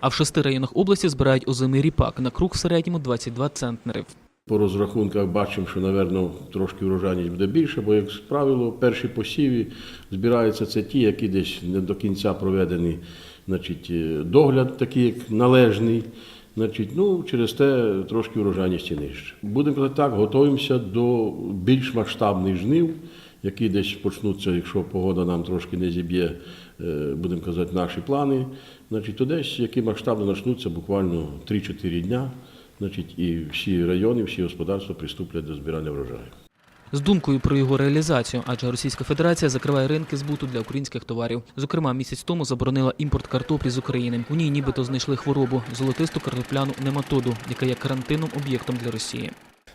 А в шести районах області збирають озимий ріпак на круг в середньому 22 центнери. По розрахунках бачимо, що, напевно, трошки врожайність буде більше, бо, як правило, перші посіви збираються це ті, які десь не до кінця проведені, значить, е, догляд такий, як належний. Значить, ну, через те трошки врожайності нижче. Будемо казати так, готуємося до більш масштабних жнив, які десь почнуться, якщо погода нам трошки не зіб'є, е, будемо казати, наші плани. Значить, то десь які масштабно почнуться буквально 3-4 дня. Значить, і всі райони, всі господарства приступлять до збирання врожаю. З думкою про його реалізацію, адже Російська Федерація закриває ринки збуту для українських товарів. Зокрема, місяць тому заборонила імпорт картоплі з України. У ній нібито знайшли хворобу золотисту картопляну нематоду, яка є карантинним об'єктом для Росії.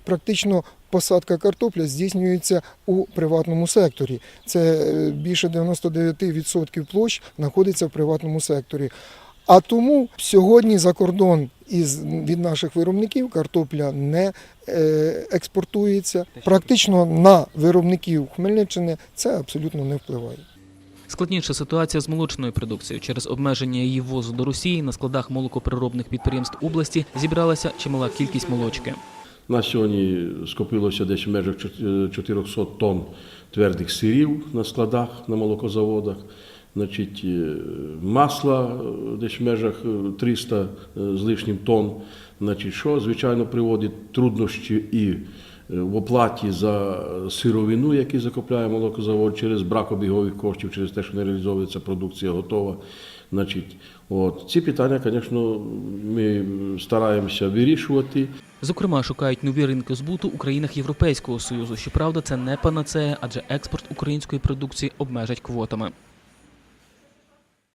Практично посадка картопля здійснюється у приватному секторі. Це е, більше 99% площ знаходиться в приватному секторі. А тому сьогодні за кордон із від наших виробників картопля не е, експортується. Практично на виробників Хмельниччини це абсолютно не впливає. Складніша ситуація з молочною продукцією. Через обмеження її ввозу до Росії на складах молокопереробних підприємств області зібралася чимала кількість молочки. У нас сьогодні скопилося десь в межах 400 тонн твердих сирів на складах, на молокозаводах. Значить, е, масла е, десь в межах е, 300 е, з лишнім тонн. Значить, що, звичайно, приводить труднощі і е, в оплаті за сировину, яку закупляє молокозавод, через брак обігових коштів, через те, що не реалізовується продукція готова. Значить, от. Ці питання, звісно, ми стараємося вирішувати. Зокрема, шукають нові ринки збуту у країнах Європейського союзу. Щоправда, це не панацея, адже експорт української продукції обмежать квотами.